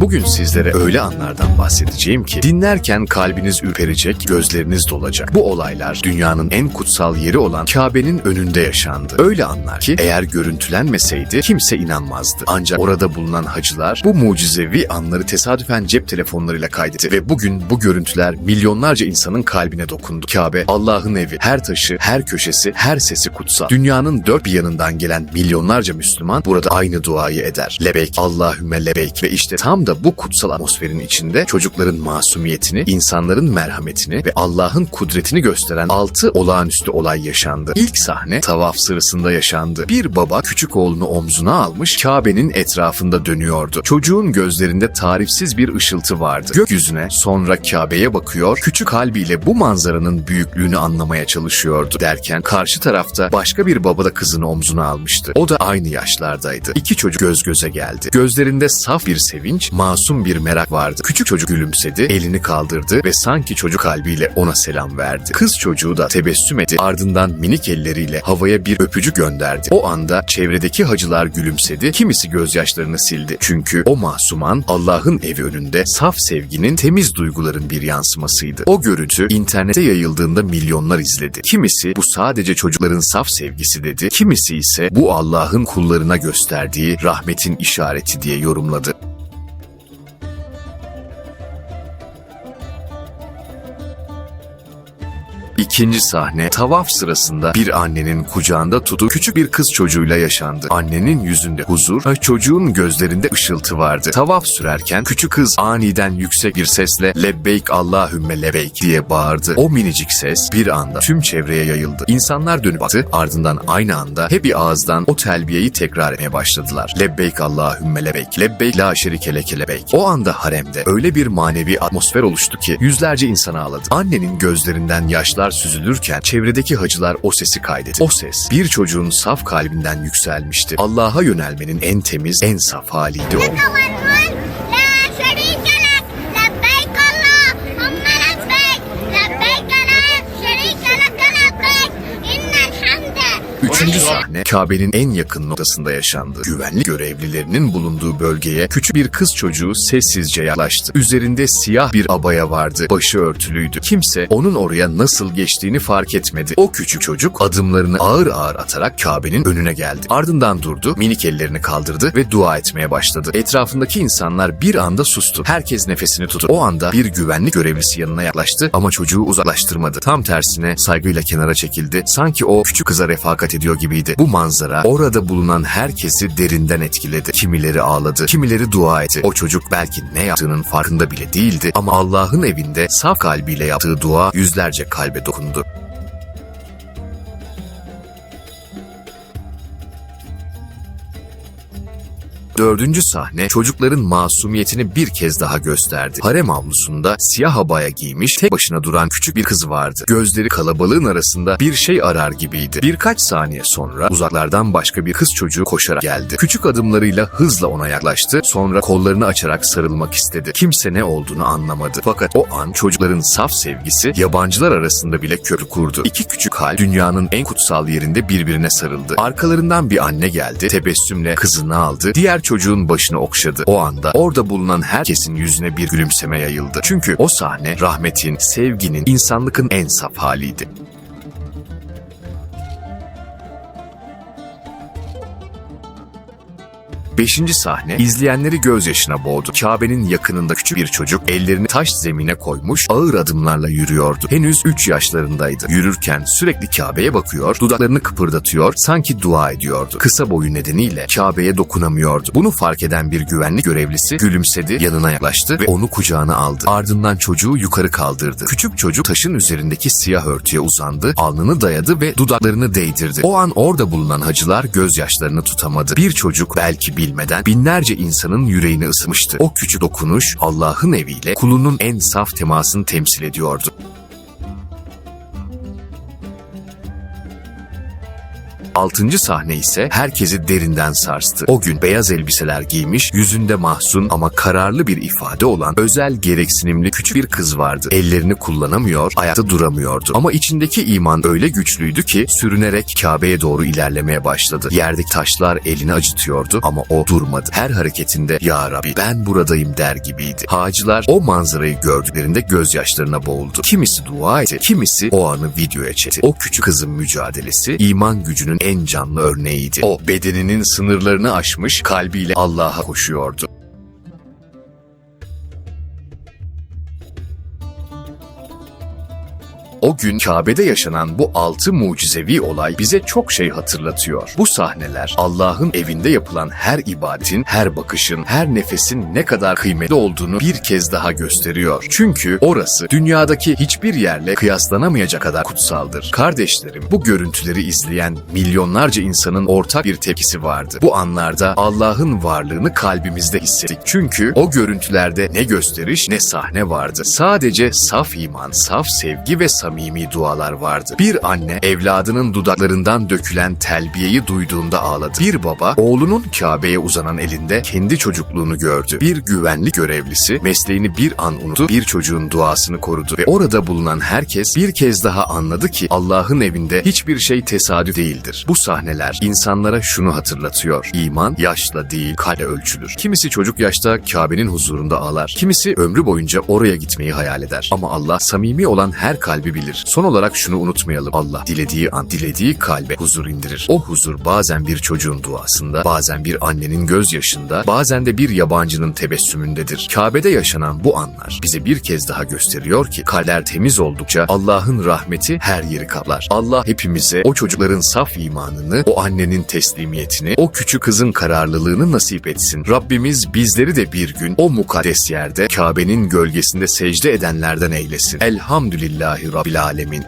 Bugün sizlere öyle anlardan bahsedeceğim ki dinlerken kalbiniz ürperecek, gözleriniz dolacak. Bu olaylar dünyanın en kutsal yeri olan Kabe'nin önünde yaşandı. Öyle anlar ki eğer görüntülenmeseydi kimse inanmazdı. Ancak orada bulunan hacılar bu mucizevi anları tesadüfen cep telefonlarıyla kaydetti ve bugün bu görüntüler milyonlarca insanın kalbine dokundu. Kabe Allah'ın evi. Her taşı, her köşesi, her sesi kutsal. Dünyanın dört bir yanından gelen milyonlarca Müslüman burada aynı duayı eder. Lebeyk, Allahümme lebeyk ve işte tam da bu kutsal atmosferin içinde çocukların masumiyetini, insanların merhametini ve Allah'ın kudretini gösteren altı olağanüstü olay yaşandı. İlk sahne tavaf sırasında yaşandı. Bir baba küçük oğlunu omzuna almış Kabe'nin etrafında dönüyordu. Çocuğun gözlerinde tarifsiz bir ışıltı vardı. Gökyüzüne sonra Kabe'ye bakıyor, küçük kalbiyle bu manzaranın büyüklüğünü anlamaya çalışıyordu. Derken karşı tarafta başka bir baba da kızını omzuna almıştı. O da aynı yaşlardaydı. İki çocuk göz göze geldi. Gözlerinde saf bir sevinç, masum bir merak vardı. Küçük çocuk gülümsedi, elini kaldırdı ve sanki çocuk kalbiyle ona selam verdi. Kız çocuğu da tebessüm etti. Ardından minik elleriyle havaya bir öpücük gönderdi. O anda çevredeki hacılar gülümsedi. Kimisi gözyaşlarını sildi. Çünkü o masuman Allah'ın evi önünde saf sevginin, temiz duyguların bir yansımasıydı. O görüntü internete yayıldığında milyonlar izledi. Kimisi bu sadece çocukların saf sevgisi dedi. Kimisi ise bu Allah'ın kullarına gösterdiği rahmetin işareti diye yorumladı. İkinci sahne tavaf sırasında bir annenin kucağında tutuğu küçük bir kız çocuğuyla yaşandı. Annenin yüzünde huzur, ve çocuğun gözlerinde ışıltı vardı. Tavaf sürerken küçük kız aniden yüksek bir sesle lebbeyk Allahümme lebbeyk diye bağırdı. O minicik ses bir anda tüm çevreye yayıldı. İnsanlar dönüp baktı ardından aynı anda hep bir ağızdan o telbiyeyi tekrar etmeye başladılar. Lebbeyk Allahümme lebbeyk, lebbeyk la şerike leke lebbeyk. O anda haremde öyle bir manevi atmosfer oluştu ki yüzlerce insan ağladı. Annenin gözlerinden yaşlar süzülürken çevredeki hacılar o sesi kaydetti. O ses bir çocuğun saf kalbinden yükselmişti. Allah'a yönelmenin en temiz, en saf haliydi o. Üçüncü saat sahne Kabe'nin en yakın noktasında yaşandı. Güvenlik görevlilerinin bulunduğu bölgeye küçük bir kız çocuğu sessizce yaklaştı. Üzerinde siyah bir abaya vardı. Başı örtülüydü. Kimse onun oraya nasıl geçtiğini fark etmedi. O küçük çocuk adımlarını ağır ağır atarak Kabe'nin önüne geldi. Ardından durdu, minik ellerini kaldırdı ve dua etmeye başladı. Etrafındaki insanlar bir anda sustu. Herkes nefesini tuttu. O anda bir güvenlik görevlisi yanına yaklaştı ama çocuğu uzaklaştırmadı. Tam tersine saygıyla kenara çekildi. Sanki o küçük kıza refakat ediyor gibiydi. Bu manzara orada bulunan herkesi derinden etkiledi. Kimileri ağladı, kimileri dua etti. O çocuk belki ne yaptığının farkında bile değildi ama Allah'ın evinde saf kalbiyle yaptığı dua yüzlerce kalbe dokundu. Dördüncü sahne çocukların masumiyetini bir kez daha gösterdi. Harem avlusunda siyah abaya giymiş tek başına duran küçük bir kız vardı. Gözleri kalabalığın arasında bir şey arar gibiydi. Birkaç saniye sonra uzaklardan başka bir kız çocuğu koşarak geldi. Küçük adımlarıyla hızla ona yaklaştı. Sonra kollarını açarak sarılmak istedi. Kimse ne olduğunu anlamadı. Fakat o an çocukların saf sevgisi yabancılar arasında bile köprü kurdu. İki küçük hal dünyanın en kutsal yerinde birbirine sarıldı. Arkalarından bir anne geldi. Tebessümle kızını aldı. Diğer çocuğun başını okşadı. O anda orada bulunan herkesin yüzüne bir gülümseme yayıldı. Çünkü o sahne rahmetin, sevginin, insanlıkın en saf haliydi. Beşinci sahne izleyenleri gözyaşına boğdu. Kabe'nin yakınında küçük bir çocuk ellerini taş zemine koymuş ağır adımlarla yürüyordu. Henüz 3 yaşlarındaydı. Yürürken sürekli Kabe'ye bakıyor, dudaklarını kıpırdatıyor, sanki dua ediyordu. Kısa boyu nedeniyle Kabe'ye dokunamıyordu. Bunu fark eden bir güvenlik görevlisi gülümsedi, yanına yaklaştı ve onu kucağına aldı. Ardından çocuğu yukarı kaldırdı. Küçük çocuk taşın üzerindeki siyah örtüye uzandı, alnını dayadı ve dudaklarını değdirdi. O an orada bulunan hacılar gözyaşlarını tutamadı. Bir çocuk belki bilmeden binlerce insanın yüreğini ısımıştı. O küçük dokunuş Allah'ın eviyle kulunun en saf temasını temsil ediyordu. Altıncı sahne ise herkesi derinden sarstı. O gün beyaz elbiseler giymiş, yüzünde mahzun ama kararlı bir ifade olan özel gereksinimli küçük bir kız vardı. Ellerini kullanamıyor, ayakta duramıyordu. Ama içindeki iman öyle güçlüydü ki sürünerek Kabe'ye doğru ilerlemeye başladı. Yerdeki taşlar elini acıtıyordu ama o durmadı. Her hareketinde Ya Rabbi ben buradayım der gibiydi. Hacılar o manzarayı gördüklerinde gözyaşlarına boğuldu. Kimisi dua etti, kimisi o anı videoya çekti. O küçük kızın mücadelesi iman gücünün en canlı örneğiydi. O bedeninin sınırlarını aşmış kalbiyle Allah'a koşuyordu. O gün Kabe'de yaşanan bu altı mucizevi olay bize çok şey hatırlatıyor. Bu sahneler Allah'ın evinde yapılan her ibadetin, her bakışın, her nefesin ne kadar kıymetli olduğunu bir kez daha gösteriyor. Çünkü orası dünyadaki hiçbir yerle kıyaslanamayacak kadar kutsaldır. Kardeşlerim, bu görüntüleri izleyen milyonlarca insanın ortak bir tepkisi vardı. Bu anlarda Allah'ın varlığını kalbimizde hissettik. Çünkü o görüntülerde ne gösteriş ne sahne vardı. Sadece saf iman, saf sevgi ve samimi dualar vardı. Bir anne evladının dudaklarından dökülen telbiyeyi duyduğunda ağladı. Bir baba oğlunun Kabe'ye uzanan elinde kendi çocukluğunu gördü. Bir güvenlik görevlisi mesleğini bir an unuttu, bir çocuğun duasını korudu ve orada bulunan herkes bir kez daha anladı ki Allah'ın evinde hiçbir şey tesadüf değildir. Bu sahneler insanlara şunu hatırlatıyor. İman yaşla değil kalple ölçülür. Kimisi çocuk yaşta Kabe'nin huzurunda ağlar. Kimisi ömrü boyunca oraya gitmeyi hayal eder. Ama Allah samimi olan her kalbi bilir. Son olarak şunu unutmayalım. Allah dilediği an, dilediği kalbe huzur indirir. O huzur bazen bir çocuğun duasında, bazen bir annenin gözyaşında, bazen de bir yabancının tebessümündedir. Kabe'de yaşanan bu anlar bize bir kez daha gösteriyor ki kalpler temiz oldukça Allah'ın rahmeti her yeri kaplar. Allah hepimize o çocukların saf imanını, o annenin teslimiyetini, o küçük kızın kararlılığını nasip etsin. Rabbimiz bizleri de bir gün o mukaddes yerde Kabe'nin gölgesinde secde edenlerden eylesin. Elhamdülillahi Rabbil Alemin.